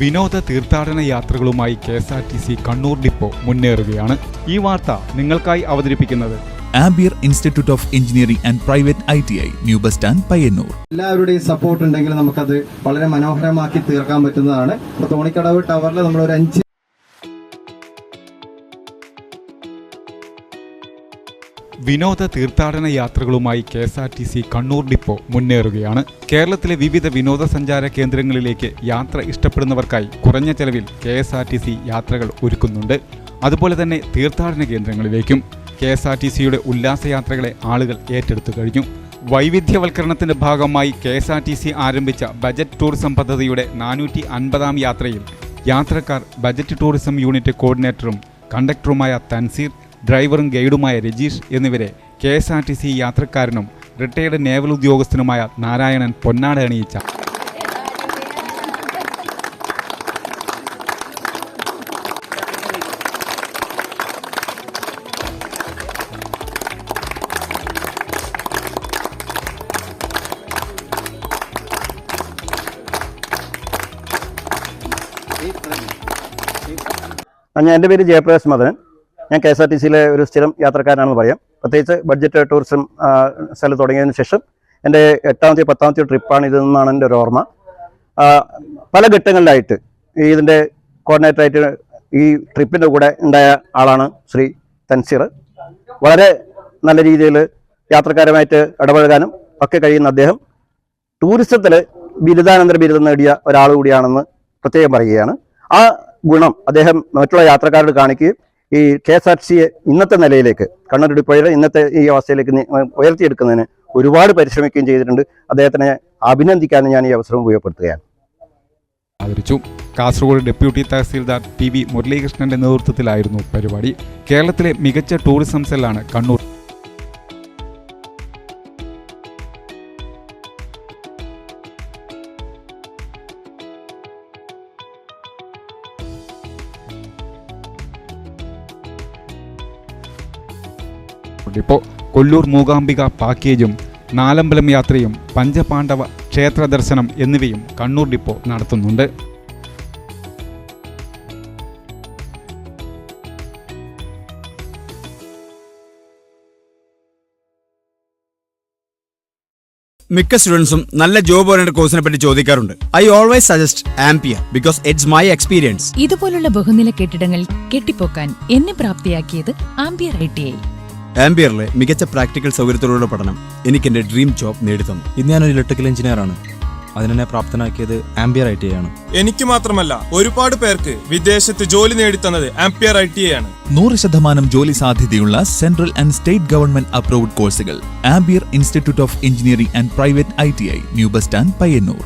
വിനോദ തീർത്ഥാടന യാത്രകളുമായി K S R T C Kannur depot മുന്നേറുകയാണ്. ഈ വാർത്ത നിങ്ങൾക്കായി അവതരിപ്പിക്കുന്നത് Ampere institute of engineering and private I T I new bus stand Payyanur. എല്ലാവരുടെയും സപ്പോർട്ട് ഉണ്ടെങ്കിൽ നമുക്കത് വളരെ മനോഹരമാക്കി തീർക്കാൻ പറ്റുന്നതാണ്. തോണിക്കടവ് ടവറിൽ നമ്മൾ ഒരു അഞ്ച് വിനോദ തീർത്ഥാടന യാത്രകളുമായി K S R T C Kannur depot മുന്നേറുകയാണ്. കേരളത്തിലെ വിവിധ വിനോദസഞ്ചാര കേന്ദ്രങ്ങളിലേക്ക് യാത്ര ഇഷ്ടപ്പെടുന്നവർക്കായി കുറഞ്ഞ ചെലവിൽ K S R T C യാത്രകൾ ഒരുക്കുന്നുണ്ട്. അതുപോലെ തന്നെ തീർത്ഥാടന കേന്ദ്രങ്ങളിലേക്കും കെ എസ് ആർ ടി സിയുടെ ഉല്ലാസയാത്രകളെ ആളുകൾ ഏറ്റെടുത്തു കഴിഞ്ഞു. വൈവിധ്യവൽക്കരണത്തിന്റെ ഭാഗമായി K S R T C ആരംഭിച്ച ബജറ്റ് ടൂറിസം പദ്ധതിയുടെ നാനൂറ്റി അൻപതാം യാത്രയിൽ യാത്രക്കാർ ബജറ്റ് ടൂറിസം യൂണിറ്റ് കോർഡിനേറ്ററും കണ്ടക്ടറുമായ തൻസീർ ഡ്രൈവറും ഗൈഡുമായ രജീഷ് എന്നിവരെ K S R T C യാത്രക്കാരനും retired naval ഉദ്യോഗസ്ഥനുമായ നാരായണൻ പൊന്നാട അണിയിച്ച. ഞാൻ എന്റെ പേര് ജയപ്രകാശ് മദനൻ. ഞാൻ കെ എസ് ആർ ടി സിയിലെ ഒരു സ്ഥിരം യാത്രക്കാരനാണെന്ന് പറയാം. പ്രത്യേകിച്ച് ബഡ്ജറ്റ് ടൂറിസം സ്ഥലം തുടങ്ങിയതിന് ശേഷം എന്റെ എട്ടാമത്തെ പത്താമത്തെ ട്രിപ്പാണ് ഇതെന്നാണ് എന്റെ ഒരു ഓർമ്മ. പല ഘട്ടങ്ങളിലായിട്ട് ഈ ഇതിന്റെ കോർഡിനേറ്ററായിട്ട് ഈ ട്രിപ്പിന്റെ കൂടെ ഉണ്ടായ ആളാണ് ശ്രീ തൻസീർ. വളരെ നല്ല രീതിയിൽ യാത്രക്കാരുമായിട്ട് ഇടപഴകാനും ഒക്കെ കഴിയുന്ന അദ്ദേഹം ടൂറിസത്തിൽ ബിരുദാനന്തര ബിരുദം നേടിയ ഒരാൾ കൂടിയാണെന്ന് പ്രത്യേകം പറയുകയാണ്. ആ ഗുണം അദ്ദേഹം മറ്റുള്ള യാത്രക്കാരോട് കാണിക്കുകയും ഈ കെ എസ് ആർ ടി സിയെ ഇന്നത്തെ നിലയിലേക്ക് കണ്ണൂർ ഡിപ്പോയുടെ ഇന്നത്തെ ഈ അവസ്ഥയിലേക്ക് ഉയർത്തിയെടുക്കുന്നതിന് ഒരുപാട് പരിശ്രമിക്കുകയും ചെയ്തിട്ടുണ്ട്. അദ്ദേഹത്തിനെ അഭിനന്ദിക്കാനും ഞാൻ ഈ അവസരം ഉപയോഗപ്പെടുത്തുകയാണ്. ആദരിച്ചു. Kasaragod deputy tahsildar T V മുരളീകൃഷ്ണന്റെ നേതൃത്വത്തിലായിരുന്നു പരിപാടി. കേരളത്തിലെ മികച്ച ടൂറിസം സെല്ലാണ് കണ്ണൂർ. ഡിപ്പോ കൊല്ലൂർ മൂകാംബിക പാക്കേജും നാലമ്പലം യാത്രയും പഞ്ചപാണ്ഡവ ക്ഷേത്ര ദർശനം എന്നിവയും കണ്ണൂർ ഡിപ്പോ നടത്തുന്നുണ്ട്. മിക്ക സ്റ്റുഡൻസും നല്ല ജോബ് ഓറിയന്റഡ് കോഴ്സിനെ പറ്റി ചോദിക്കാറുണ്ട്. I always suggest Ampere because it's my experience ഇതുപോലുള്ള ബഹുനില കെട്ടിടങ്ങൾ കെട്ടിപ്പോക്കാൻ എന്നെ പ്രാപ്തിയാക്കിയത് ആംപിയർ ഐ ടി ഐ ആംപിയറിലെ മികച്ച പ്രാക്ടിക്കൽ സൗകര്യത്തോടുള്ള പഠനം എനിക്ക് എന്റെ ഡ്രീം ജോബ് നേടിത്തന്നു. ഇന്ന് ഞാൻ ഒരു ഇലക്ട്രിക്കൽ എഞ്ചിനീയർ ആണ്. അതിനെ പ്രാപ്തനാക്കിയത് ആംബിയർ ഐ ടി ആണ്. എനിക്ക് മാത്രമല്ല ഒരുപാട് പേർക്ക് വിദേശത്ത് ജോലി നേടിത്തന്നത് ആംബിയർ ഐ ടി ആണ്. നൂറ് ശതമാനം ജോലി സാധ്യതയുള്ള central and state government approved കോഴ്സുകൾ Ampere institute of engineering and private I T I new bus stand Payyanur.